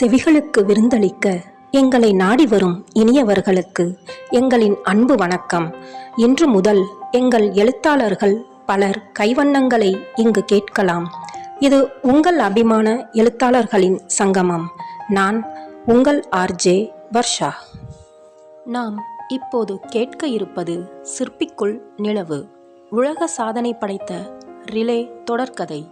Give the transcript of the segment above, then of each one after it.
செவிகளுக்கு விருந்தளிக்க எங்களை நாடி வரும் இனியவர்களுக்கு எங்களின் அன்பு வணக்கம். இன்று முதல் எங்கள் எழுத்தாளர்கள் பலர் கைவண்ணங்களை இங்கு கேட்கலாம். இது உங்கள் அபிமான எழுத்தாளர்களின் சங்கமம். நான் உங்கள் ஆர்ஜே வர்ஷா. நாம் இப்போது கேட்க இருப்பது சிற்பிக்குள் நிலவு. உலக சாதனை படைத்த ரிலே தொடர்கதை.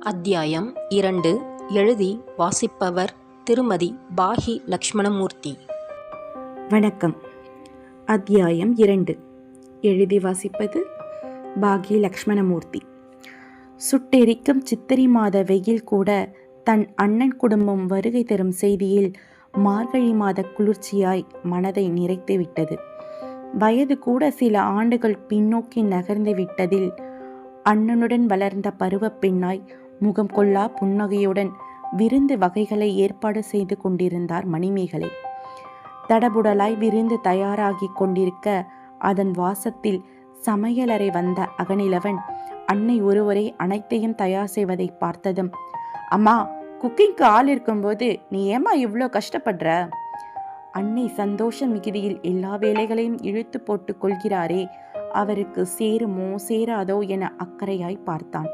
அத்தியாயம் இரண்டு. எழுதி வாசிப்பவர் திருமதி பாஹி லக்ஷ்மணமூர்த்தி. வணக்கம். அத்தியாயம் இரண்டு. எழுதி வாசிப்பது பாகி லக்ஷ்மணமூர்த்தி. சுட்டெரிக்கும் சித்திரை மாத வெயில் கூட தன் அண்ணன் குடும்பம் வருகை தரும் செய்தியில் மார்கழி மாத குளிர்ச்சியாய் மனதை நிறைத்து விட்டது. வயது கூட சில ஆண்டுகள் பின்னோக்கி நகர்ந்து விட்டதில் அண்ணனுடன் வளர்ந்த பருவப் பெண்ணாய் முகம் கொள்ளா புன்னகையுடன் விருந்து வகைகளை ஏற்பாடு செய்து கொண்டிருந்தார் மணிமேகலை. தடபுடலாய் விருந்து தயாராகி கொண்டிருக்க அதன் வாசத்தில் சமையலறை வந்த அகனிலவன் அன்னை ஒருவரை அனைத்தையும் தயார் செய்வதை பார்த்ததும் அம்மா குக்கிங்க்கு ஆள் இருக்கும்போது நீ ஏமா இவ்வளோ கஷ்டப்படுற? அன்னை சந்தோஷ மிகுதியில் எல்லா வேலைகளையும் இழுத்து போட்டு கொள்கிறாரே அவருக்கு சேருமோ சேராதோ என அக்கறையாய் பார்த்தான்.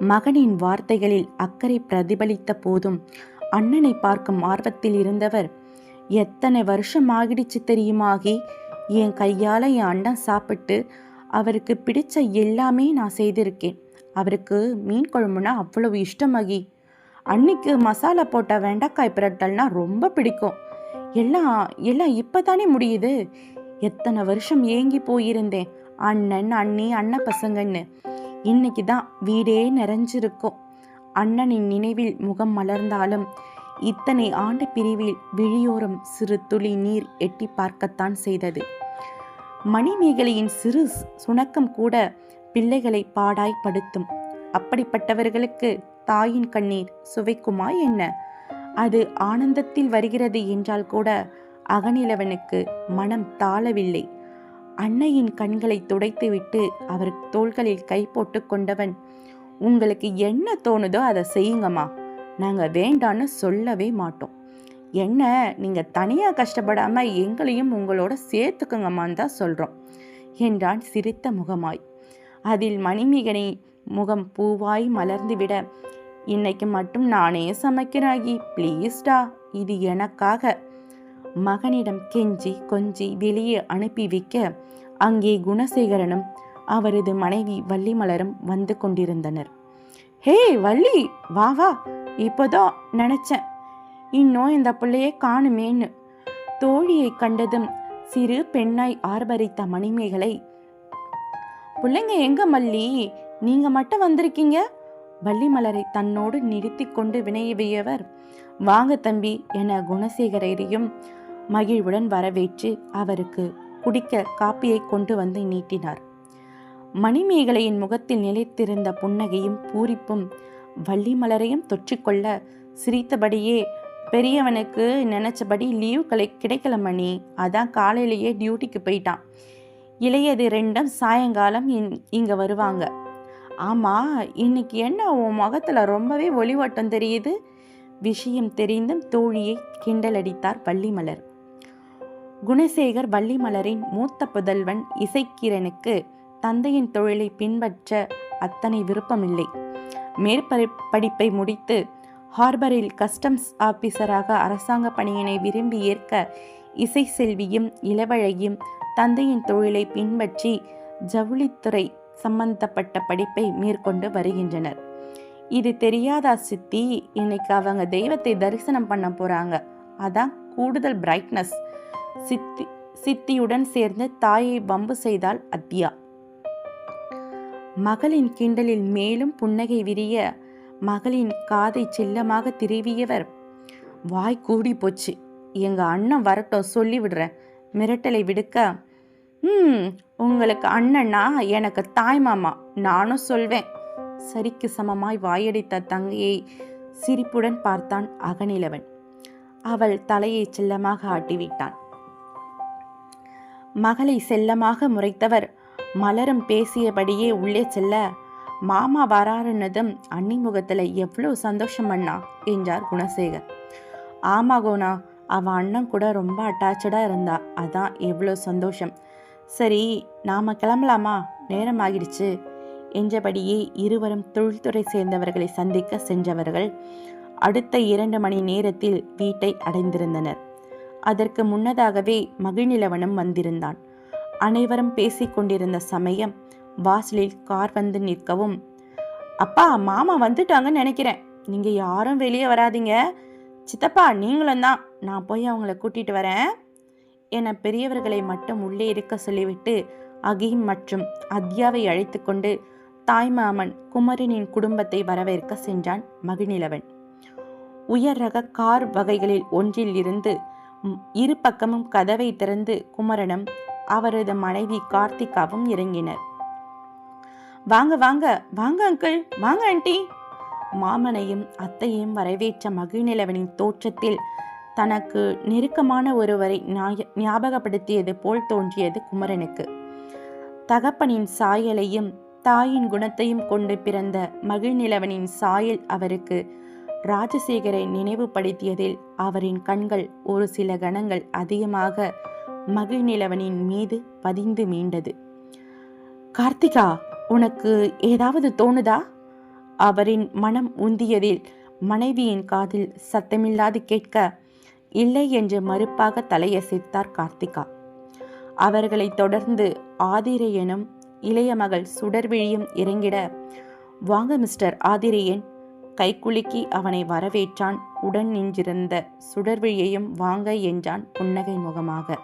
மகனின் வார்த்தைகளில் அக்கறை பிரதிபலித்த போதும் அண்ணனை பார்க்கும் ஆர்வத்தில் இருந்தவர் எத்தனை வருஷம் ஆகிடுச்சு தெரியுமாகி? என் கையால் என் அண்ணன் சாப்பிட்டு அவருக்கு பிடிச்ச எல்லாமே நான் செய்திருக்கேன். அவருக்கு மீன் குழம்புனா அவ்வளவு இஷ்டமாகி. அன்னைக்கு மசாலா போட்ட வெண்டைக்காய் பிரட்டல்னா ரொம்ப பிடிக்கும். எல்லாம் எல்லாம் இப்போ தானே முடியுது? எத்தனை வருஷம் ஏங்கி போயிருந்தேன். அண்ணன் அண்ணி அண்ணன் பசங்கன்னு இன்னைக்கு தான் வீடே நிறைஞ்சிருக்கும். அண்ணனின் நினைவில் முகம் மலர்ந்தாலும் இத்தனை ஆண்டு பிரிவில் விழியோரம் சிறு துளி நீர் எட்டி பார்க்கத்தான் செய்தது. மணிமேகலையின் சிறு சுணக்கம் கூட பிள்ளைகளை பாடாய் படுத்தும். அப்படிப்பட்டவர்களுக்கு தாயின் கண்ணீர் சுவைக்குமா என்ன? அது ஆனந்தத்தில் வருகிறது என்றால் கூட அகநிலவனுக்கு மனம் தாளவில்லை அன்னையின் கண்களை துடைத்துவிட்டு அவர் தோள்களில் கை போட்டு கொண்டவன் உங்களுக்கு என்ன தோணுதோ அதை செய்யுங்கம்மா. நாங்கள் வேண்டான்னு சொல்லவே மாட்டோம். என்ன நீங்கள் தனியாக கஷ்டப்படாமல் எங்களையும் உங்களோட சேர்த்துக்குங்கம்மான்னு தான் சொல்கிறோம் என்றான் சிரித்த முகமாய். அதில் மணிமிகனை முகம் பூவாய் மலர்ந்துவிட இன்னைக்கு மட்டும் நானே சமைக்கிறாகி ப்ளீஸ்டா இது எனக்காக. மகனிடம் கெஞ்சி கொஞ்சி வெளியே அனுப்பி வைக்க அங்கே குணசேகரனும் அவரது மனைவி வள்ளிமலரும் வந்து கொண்டிருந்தனர். ஹே வள்ளி! வா வா! இப்போதான் நினச்சேன். இன்னும் இந்த பிள்ளையை காணுமேன்னு. தோழியை கண்டதும் சிறு பெண்ணாய் ஆர்ப்பரித்த மணிமேகலை பிள்ளைங்க எங்க மல்லி? நீங்க மட்டும் வந்திருக்கீங்க? வள்ளிமலரை தன்னோடு நிறுத்தி கொண்டு வினையவியவர் வாங்க தம்பி என குணசேகரையும் மகிழ்வுடன் வரவேற்று அவருக்கு குடிக்க காப்பியை கொண்டு வந்து நீட்டினார். மணிமேகலையின் முகத்தில் நிலைத்திருந்த புன்னகையும் பூரிப்பும் வள்ளி மலரையும் தொற்றிக்கொள்ள சிரித்தபடியே பெரியவனுக்கு நினச்சபடி லீவ் கலை கிடைக்கல மணி. அதான் காலையிலேயே டியூட்டிக்கு போயிட்டான். இளையது ரெண்டும் சாயங்காலம் இங் இங்கே வருவாங்க. ஆமாம் இன்னைக்கு என்ன உன் முகத்தில் ரொம்பவே ஒளிவட்டம் தெரியுது? விஷயம் தெரிந்தும் தோழியை கிண்டலடித்தார் வள்ளிமலர். குணசேகர் வள்ளிமலரின் மூத்த புதல்வன் இசைக்கிரனுக்கு தந்தையின் தொழிலை பின்பற்ற அத்தனை விருப்பமில்லை. மேற்படி படிப்பை முடித்து ஹார்பரில் கஸ்டம்ஸ் ஆபீசராக அரசாங்க பணியினை விரும்பி ஏற்க இசை செல்வியும் இளவழகியும் தந்தையின் தொழிலை பின்பற்றி ஜவுளித்துறை சம்பந்தப்பட்ட படிப்பை மேற்கொண்டு வருகின்றனர். இது தெரியாதா சித்தி இன்னைக்கு அவங்க தெய்வத்தை தரிசனம் பண்ண போகிறாங்க அதான் கூடுதல் பிரைட்னஸ் சித்தி சித்தியுடன் சேர்ந்து தாயை வம்பு செய்தாள் அத்யா மகளின் கிண்டலில் மேலும் புன்னகை விரிய மகளின் காதை செல்லமாக திருவியவர் வாய் கூடி போச்சு. எங்க அண்ணன் வரட்டும் சொல்லி விடுறேன் மிரட்டலை விடுக்க. ம் உங்களுக்கு அண்ணன்னா எனக்கு தாய் மாமா. நானும் சொல்வேன். சரிக்கு சமமாய் வாயடித்த தங்கையை சிரிப்புடன் பார்த்தான் அகநிலவன். அவள் தலையை செல்லமாக ஆட்டிவிட்டான். மகளை செல்லமாக முறைத்தவர். மலரும் பேசியபடியே உள்ளே செல்ல மாமா வராருன்னதும் அண்ணி முகத்தில் எவ்வளோ சந்தோஷம் அண்ணா என்றார் குணசேகர். ஆமா கோனா அவ அண்ணன் கூட ரொம்ப அட்டாச்சடாக இருந்தா அதான் எவ்வளோ சந்தோஷம். சரி நாம கிளம்பலாமா? நேரம் ஆகிடுச்சு என்றபடியே இருவரும் தொழில்துறை சேர்ந்தவர்களை சந்திக்க சென்றவர்கள் அடுத்த இரண்டு மணி நேரத்தில் வீட்டை அடைந்திருந்தனர். அதற்கு முன்னதாகவே மகிழ்நிலவனம் வந்திருந்தான். அனைவரும் பேசிக்கொண்டிருந்த சமயம் வாசலில் கார் வந்து நிற்கவும் அப்பா மாமா வந்துட்டாங்கன்னு நினைக்கிறேன். நீங்க யாரும் வெளியே வராதீங்க. சித்தப்பா நீங்களும் தான். நான் போய் அவங்கள கூட்டிட்டு வரேன். என பெரியவர்களை மட்டும் உள்ளே இருக்க சொல்லிவிட்டு அகீம் மற்றும் அத்யாவை அழைத்து கொண்டு தாய்மாமன் குமரனின் குடும்பத்தை வரவேற்க சென்றான் மகிழ்நிலவன். உயர் ரக கார் வகைகளில் ஒன்றில் இருந்து இரு பக்கமும் கதவை திறந்து குமரனும் அவரது மனைவி கார்த்திகாவும் இறங்கினர். வாங்க வாங்க வாங்க அங்கிள் வாங்க ஆண்டி மாமனையும் அத்தையும் வரவேற்ற மகிழ்நிலவனின் தோற்றத்தில் தனக்கு நெருக்கமான ஒருவரை ஞாய- ஞாபகப்படுத்தியது போல் தோன்றியது குமரனுக்கு. தகப்பனின் சாயலையும் தாயின் குணத்தையும் கொண்டு பிறந்த மகிழ்நிலவனின் சாயல் அவருக்கு ராஜசேகரை நினைவுபடுத்தியதில் அவரின் கண்கள் ஒரு சில கணங்கள் அதிகமாக மகிழ்நிலவனின் மீது பதிந்து மீண்டது. கார்த்திகா உனக்கு ஏதாவது தோணுதா? அவரின் மனம் உந்தியதில் மனைவியின் காதில் சத்தமில்லாது கேட்க இல்லை என்று மறுப்பாக தலையசைத்தார் கார்த்திகா. அவர்களைத் தொடர்ந்து ஆதிரையனும் இளைய மகள் சுடர்விழியும் இறங்கிட. வாங்க மிஸ்டர் ஆதிரையன் கைக்குலுக்கி அவனை வரவேற்றான். உடன் நின்றிருந்த சுடர்விழியையும் வாங்க என்றான் புன்னகை முகமாக.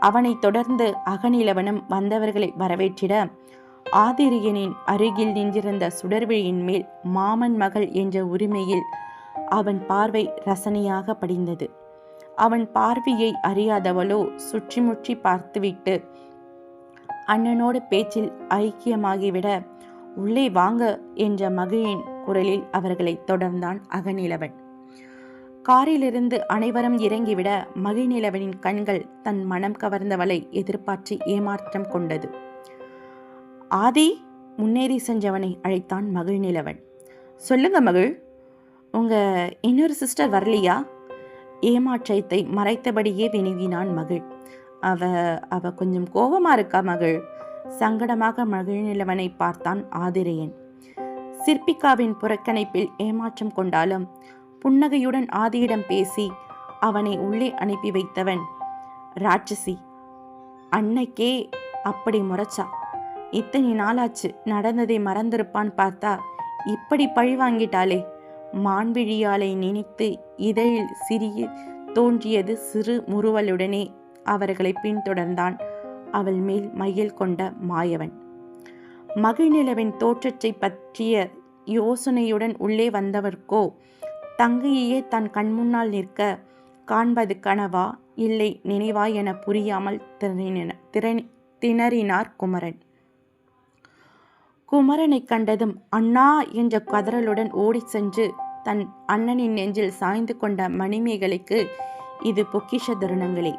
அவனை தொடர்ந்து அகநிலவனும் வந்தவர்களை வரவேற்றிட ஆதிரியனின் அருகில் நின்றிருந்த சுடர்விழியின் மேல் மாமன் மகள் என்ற உரிமையில் அவன் பார்வை ரசனையாக படிந்தது. அவன் பார்வையை அறியாதவளோ சுற்றி முற்றி பார்த்துவிட்டு அண்ணனோடு பேச்சில் ஐக்கியமாகிவிட உள்ளே வாங்க என்ற மகிழின் குரலில் அவர்களை தொடர்ந்தான் அகநிலவன். காரிலிருந்து அனைவரும் இறங்கிவிட மகிழ்நிலவனின் கண்கள் தன் மனம் கவர்ந்தவளை எதிர்பார்த்து ஏமாற்றம் கொண்டது. ஆதி முன்னேறி சென்றவனை அழைத்தான் மகிழ்நிலவன். சொல்லுங்க மகிழ் உங்க இன்னொரு சிஸ்டர் வரலையா? ஏமாற்றத்தை மறைத்தபடியே வினவினான் மகிழ் அவ அவ கொஞ்சம் கோபமா இருக்கா மகிழ் சங்கடமாக மகிழ்நிலவனை பார்த்தான் ஆதிரையன். சிற்பிகாவின் புறக்கணிப்பில் ஏமாற்றம் கொண்டாலும் புன்னகையுடன் ஆதியிடம் பேசி அவனை உள்ளே அனுப்பி வைத்தவன் ராட்சசி. அன்னைக்கே அப்படி முறைச்சா? இத்தனை நாளாச்சு நடந்ததை மறந்திருப்பான் பார்த்தா இப்படி பழி வாங்கிட்டாளே. மான்விழியாலை நினைத்து இதழில் சிறிய தோன்றியது சிறு முறுவலுடனே அவர்களை பின்தொடர்ந்தான். அவள் மேல் மயில் கொண்ட மாயவன். மகிழ்நிலவின் தோற்றத்தை பற்றிய யோசனையுடன் உள்ளே வந்தவர்க்கோ தங்கையே தன் கண்முன்னால் நிற்க காண்பது கனவா இல்லை நினைவா என புரியாமல் திணறின திறன் திணறினார் குமரன். குமரனை கண்டதும் அண்ணா என்ற கதறலுடன் ஓடிச் சென்று தன் அண்ணனின் நெஞ்சில் சாய்ந்து கொண்ட மணிமேகலைக்கு இது பொக்கிஷ தருணங்களே.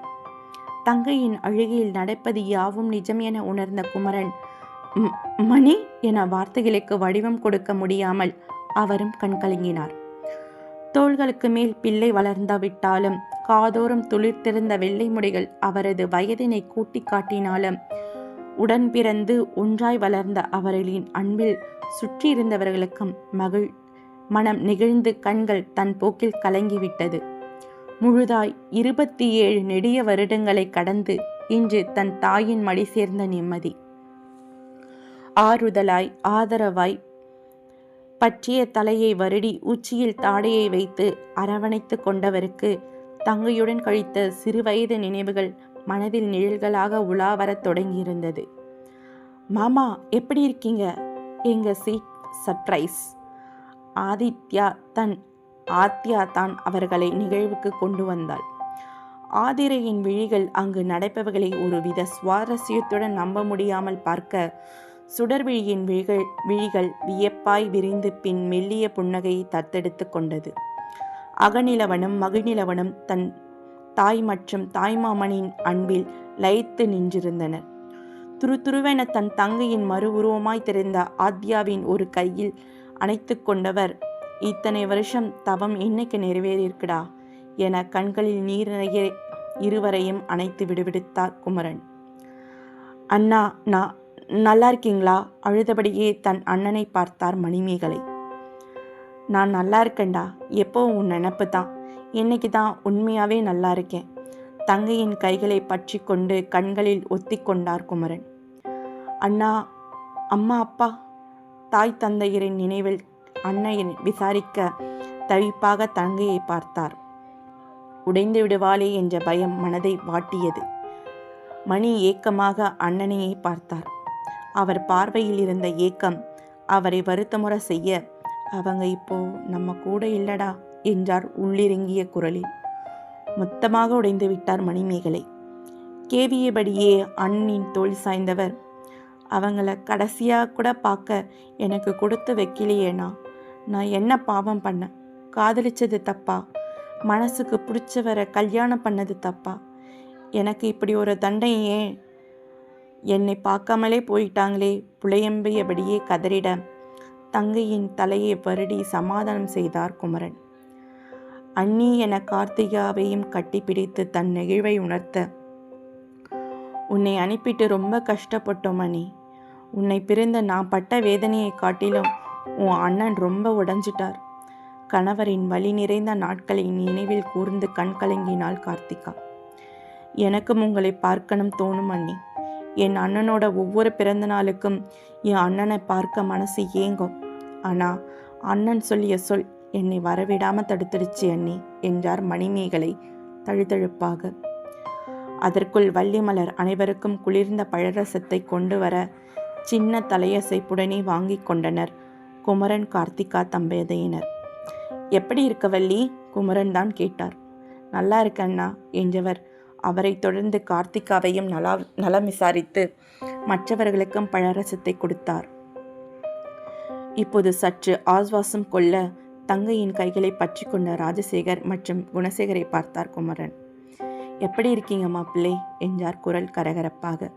தங்கையின் அழுகையில் நடப்பது யாவும் நிஜம் என உணர்ந்த குமரன் மணி என வார்த்தைகளுக்கு வடிவம் கொடுக்க முடியாமல் அவரும் கண்கலங்கினார். தோள்களுக்கு மேல் பிள்ளை வளர்ந்தாவிட்டாலும் காதோறும் துளிர்த்திருந்த வெள்ளை முடிகள் அவரது வயதினை கூட்டி காட்டினாலும் உடன் பிறந்து ஒன்றாய் வளர்ந்த அவர்களின் அன்பில் சுற்றியிருந்தவர்களுக்கும் மகிழ் மனம் நெகிழ்ந்து கண்கள் தன் போக்கில் கலங்கிவிட்டது. முழுதாய் இருபத்தி ஏழு நெடிய வருடங்களை கடந்து இன்று தன் தாயின் மடி சேர்ந்த நிம்மதி. ஆறுதலாய் ஆதரவாய் பற்றிய தலையை வருடி உச்சியில் தாடையை வைத்து அரவணைத்து கொண்டவருக்கு தங்கையுடன் கழித்த சிறுவயது நினைவுகள் மனதில் நிழல்களாக உலா வரத் தொடங்கியிருந்தது. மாமா எப்படி இருக்கீங்க? எங்க சீட் சர்ப்ரைஸ். ஆதித்யா தன் ஆத்யா தான் அவர்களை நிகழ்வுக்கு கொண்டு வந்தாள். ஆதிரையின் விழிகள் அங்கு நடப்பவர்களை ஒருவித சுவாரஸ்யத்துடன் நம்ப முடியாமல் பார்க்க சுடர்விழியின் விழிகள் விழிகள் வியப்பாய் விரிந்து பின் மெல்லிய புன்னகையை தத்தெடுத்து கொண்டது. அகநிலவனும் மகிழ்நிலவனும் தன் தாய் மற்றும் தாய்மாமனின் அன்பில் லயித்து நின்றிருந்தனர் துருதுருவென தன் தங்கையின் மறு உருவமாய் தெரிந்த ஆத்யாவின் ஒரு கையில் அணைத்து கொண்டவர் இத்தனை வருஷம் தவம் என்னைக்கு நிறைவேறியிருக்குடா? என கண்களில் நீர் நிறைய இருவரையும் அணைத்து விடுவிடுத்தார் குமரன். அண்ணா நான் நல்லா இருக்கீங்களா அழுதபடியே தன் அண்ணனை பார்த்தார் மணிமேகலை. நான் நல்லா இருக்கேன்டா எப்போவும் உன் நினப்பு தான்? இன்னைக்கு தான்? உண்மையாகவே நல்லா இருக்கேன் தங்கையின் கைகளை பற்றி கொண்டு கண்களில் ஒத்தி கொண்டார் குமரன். அண்ணா அம்மா அப்பா. தாய் தந்தையரின் நினைவில் அன்னையின் விசாரிக்க தவிப்பாக தங்கையை பார்த்தார். உடைந்து விடுவாளே என்ற பயம் மனதை வாட்டியது. மணி ஏக்கமாக அண்ணனையை பார்த்தார். அவர் பார்வையில் இருந்த ஏக்கம் அவரை வருத்தமுறை செய்ய அவங்க இப்போ நம்ம கூட இல்லடா என்றார் உள்ளிறங்கிய குரலில். மொத்தமாக உடைந்து விட்டார் மணிமேகலை. கேவியபடியே அண்ணின் தோல் சாய்ந்தவர் அவங்கள கடைசியாக கூட பார்க்க எனக்கு கொடுத்து வைக்கலையேனா நான் என்ன பாவம் பண்ணேன் காதலிச்சது தப்பா? மனசுக்கு பிடிச்சவரை கல்யாணம் பண்ணது தப்பா? எனக்கு இப்படி ஒரு தண்டையே என்னை பார்க்காமலே போயிட்டாங்களே புலையம்பியபடியே கதறிட. தங்கையின் தலையை வருடி சமாதானம் செய்தார் குமரன். அண்ணி என கார்த்திகாவையும் கட்டிப்பிடித்து தன் நெகிழ்வை உணர்த்த. உன்னை அனுப்பிட்டு ரொம்ப கஷ்டப்பட்டோம் அண்ணி. உன்னை பிரிந்த நான் பட்ட வேதனையை காட்டிலும் உன் அண்ணன் ரொம்ப உடைஞ்சிட்டார். கணவரின் வழி நிறைந்த நாட்களை நினைவில் கூர்ந்து கண் கலங்கினாள் கார்த்திகா. எனக்கும் உங்களை பார்க்கணும் தோணும் அண்ணி. என் அண்ணனோட ஒவ்வொரு பிறந்த நாளுக்கும் என் அண்ணனை பார்க்க மனசு ஏங்கும். ஆனால் அண்ணன் சொல்லிய சொல் என்னை வரவிடாம தடுத்துடுச்சு அண்ணி என்றார் மணிமேகலை தழுதழுப்பாக. அதற்குள் வள்ளிமலர் அனைவருக்கும் குளிர்ந்த பழரசத்தை கொண்டு வர சின்ன தலையசைப்புடனே வாங்கி கொண்டனர் குமரன் கார்த்திகா தம்பதியினர். எப்படி இருக்க வள்ளி? குமரன் தான் கேட்டார். நல்லா இருக்க அண்ணா என்றவர் அவரை தொடர்ந்து கார்த்திகாவையும் நலா நலம் விசாரித்து மற்றவர்களுக்கும் பழரசத்தை கொடுத்தார். இப்போது சற்று ஆஸ்வாசம் கொள்ள தங்கையின் கைகளை பற்றி கொண்ட ராஜசேகர் மற்றும் குணசேகரை பார்த்தார் குமரன். எப்படி இருக்கீங்க மாப்பிள்ளை? என்றார் குரல் கரகரப்பாக.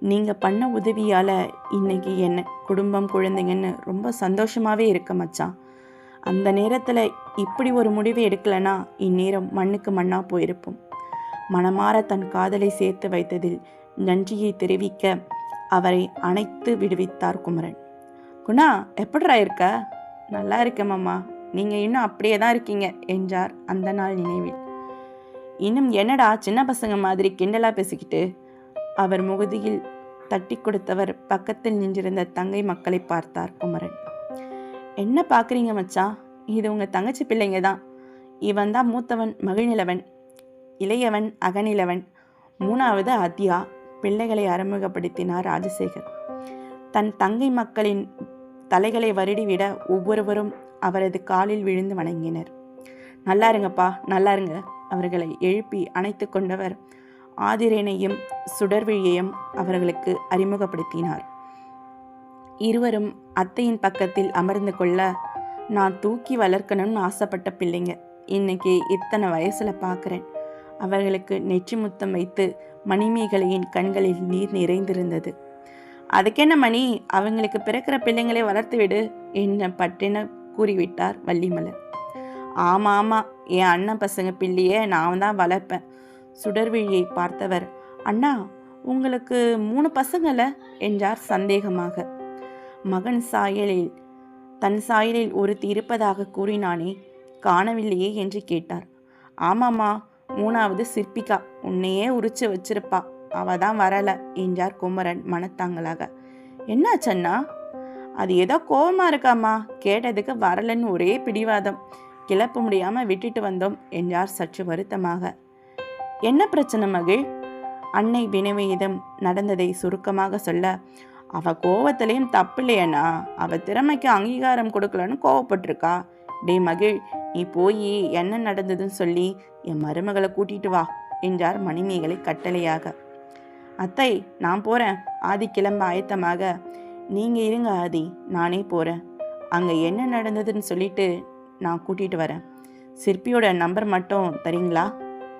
நீங்கள் பண்ண உதவியால் இன்னைக்கு என்ன குடும்பம் குழந்தைங்கன்னு ரொம்ப சந்தோஷமாகவே இருக்க மச்சான். அந்த நேரத்தில் இப்படி ஒரு முடிவு எடுக்கலைன்னா இந்நேரம் மண்ணுக்கு மண்ணாக போயிருப்போம். மனமாற தன் காதலை சேர்த்து வைத்ததில் நன்றியை தெரிவிக்க அவரை அணைத்து விடுவித்தார் குமரன். குணா எப்படிரா இருக்க? நல்லா இருக்கேன் மாமா. நீங்கள் இன்னும் அப்படியே தான் இருக்கீங்க என்றார் அந்த நாள் நினைவில். இன்னும் என்னடா சின்ன பசங்க மாதிரி கிண்டலாக பேசிக்கிட்டு? அவர் முகதியில் தட்டி கொடுத்தவர் பக்கத்தில் நின்றிருந்த தங்கை மக்களை பார்த்தார் குமரன். என்ன பார்க்குறீங்க மச்சா இது உங்கள் தங்கச்சி பிள்ளைங்க தான். இவன் தான் மூத்தவன் மகிழ்நிலவன் இளையவன் அகநிலவன். மூணாவது அத்யா பிள்ளைகளை அறிமுகப்படுத்தினார் ராஜசேகர். தன் தங்கை மக்களின் தலைகளை வருடிவிட ஒவ்வொருவரும் அவரது காலில் விழுந்து வணங்கினர். நல்லா இருங்கப்பா நல்லா இருங்க அவர்களை எழுப்பி அணைத்து கொண்டவர் ஆதிரேனையும் சுடர்விழியையும் அவர்களுக்கு அறிமுகப்படுத்தினார். இருவரும் அத்தையின் பக்கத்தில் அமர்ந்து கொள்ள நான் தூக்கி வளர்க்கணும்னு ஆசைப்பட்ட பிள்ளைங்க. இன்னைக்கு இத்தனை வயசுல பார்க்குறேன் அவர்களுக்கு நெற்றி முத்தம் வைத்து மணிமேகலையின் கண்களில் நீர் நிறைந்திருந்தது. அதுக்கென்ன மணி? அவங்களுக்கு பிறக்கிற பிள்ளைங்களை வளர்த்து விடு என்ன பட்டென கூறிவிட்டார் வள்ளிமலர். ஆமாம் ஆமாம் என் அண்ணன் பசங்க பிள்ளையை நான் தான் வளர்ப்பேன் சுடர்விழியை பார்த்தவர். அண்ணா உங்களுக்கு மூணு பசங்கள என்றார் சந்தேகமாக. மகன் சாயலில் தன் சாயலில் ஒருத்தி இருப்பதாக கூறினானே காணவில்லையே என்று கேட்டார். ஆமாம்மா மூணாவது சிற்பிகா உன்னையே உரிச்சு வச்சிருப்பா. அவ தான் வரல என்றார் குமரன் மனத்தாங்களாக என்னாச்சண்ணா அது ஏதோ கோபமா இருக்காம்மா கேட்டதுக்கு வரலன்னு ஒரே பிடிவாதம். கிளப்ப முடியாம விட்டுட்டு வந்தோம் என்றார் சற்று வருத்தமாக. என்ன பிரச்சனை மகிழ் அன்னை வினவியிடம் நடந்ததை சுருக்கமாக சொல்ல அவ கோவத்திலையும் தப்பில்லையண்ணா. அவ திறமைக்கு அங்கீகாரம் கொடுக்கலன்னு கோவப்பட்டிருக்கா. டே மகிழ் நீ போய் என்ன நடந்ததுன்னு சொல்லி என் மருமகளை கூட்டிட்டு வா என்றார் மணிமேகலை கட்டளையாக. அத்தை நான் போறேன். ஆதி கிளம்ப ஆயத்தமாக. நீங்க இருங்க ஆதி நானே போறேன். அங்க என்ன நடந்ததுன்னு சொல்லிட்டு நான் கூட்டிட்டு வரேன். சிற்பியோட நம்பர் மட்டும் தரீங்களா?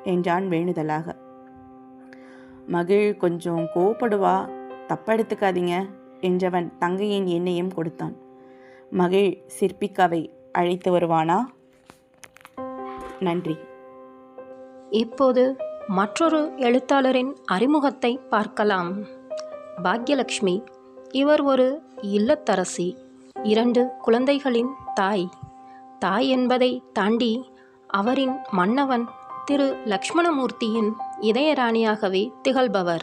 என்றான் வேணுதலாக மகிழ் கொஞ்சம் கோவப்படுவா. தப்பெடுத்துக்காதீங்க என்றவன் தங்கையின் எண்ணையும் கொடுத்தான். மகிழ் சிற்பிக்காவை அழைத்து வருவானா? நன்றி. இப்போது மற்றொரு எழுத்தாளரின் அறிமுகத்தை பார்க்கலாம். பாக்யலட்சுமி இவர் ஒரு இல்லத்தரசி இரண்டு குழந்தைகளின் தாய். தாய் என்பதை தாண்டி அவரின் மன்னவன் திரு லக்ஷ்மணமூர்த்தியின் இதயராணியாகவே திகழ்பவர்.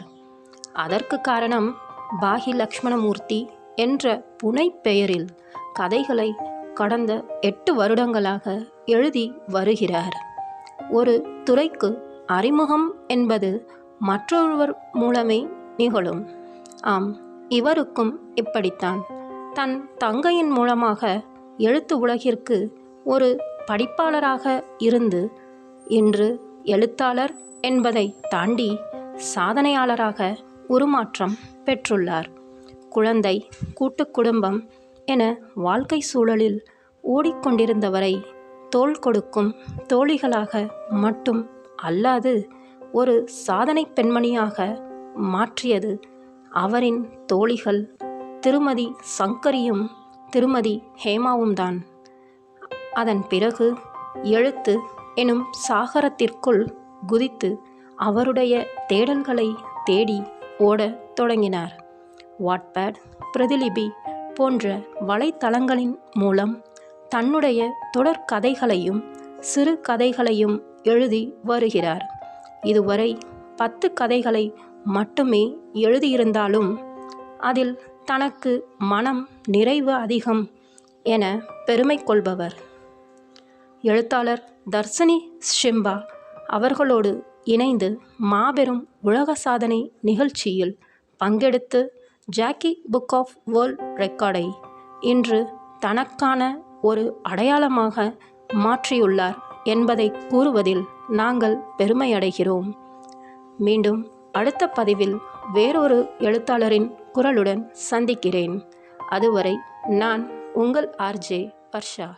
அதற்கு காரணம் பாகி லக்ஷ்மணமூர்த்தி என்ற புனைப்பெயரில் கதைகளை கடந்த எட்டு வருடங்களாக எழுதி வருகிறார். ஒரு துறைக்கு அறிமுகம் என்பது மற்றொருவர் மூலமே நிகழும். ஆம் இவருக்கும் இப்படித்தான். தன் தங்கையின் மூலமாக எழுத்து உலகிற்கு ஒரு படிப்பாளராக இருந்து இன்று எழுத்தாளர் என்பதை தாண்டி சாதனையாளராக உருமாற்றம் பெற்றுள்ளார். குழந்தை கூட்டு குடும்பம் என வாழ்க்கை சூழலில் ஓடிக்கொண்டிருந்தவரை தோள் கொடுக்கும் தோழிகளாக மட்டும் அல்லாது ஒரு சாதனை பெண்மணியாக மாற்றியது அவரின் தோழிகள் திருமதி சங்கரியும் திருமதி ஹேமாவும் தான் அதன் பிறகு எழுத்து எனும் சாகரத்திற்குள் குதித்து அவருடைய தேடல்களை தேடி ஓடத் தொடங்கினார். வாட்பேட் பிரதிலிபி போன்ற வலைத்தளங்களின் மூலம் தன்னுடைய தொடர்கதைகளையும் சிறு கதைகளையும் எழுதி வருகிறார். இதுவரை பத்து கதைகளை மட்டுமே எழுதியிருந்தாலும் அதில் தனக்கு மனம் நிறைவு அதிகம் என பெருமை கொள்பவர். எழுத்தாளர் தர்சனி ஷிம்பா அவர்களோடு இணைந்து மாபெரும் உலக சாதனை நிகழ்ச்சியில் பங்கெடுத்து ஜாக்கி புக் ஆஃப் வேர்ல்ட் ரெக்கார்டை இன்று தனக்கான ஒரு அடையாளமாக மாற்றியுள்ளார் என்பதை கூறுவதில் நாங்கள் பெருமையடைகிறோம். மீண்டும் அடுத்த பதிவில் வேறொரு எழுத்தாளரின் குரலுடன் சந்திக்கிறேன். அதுவரை நான் உங்கள் ஆர்ஜே வர்ஷா.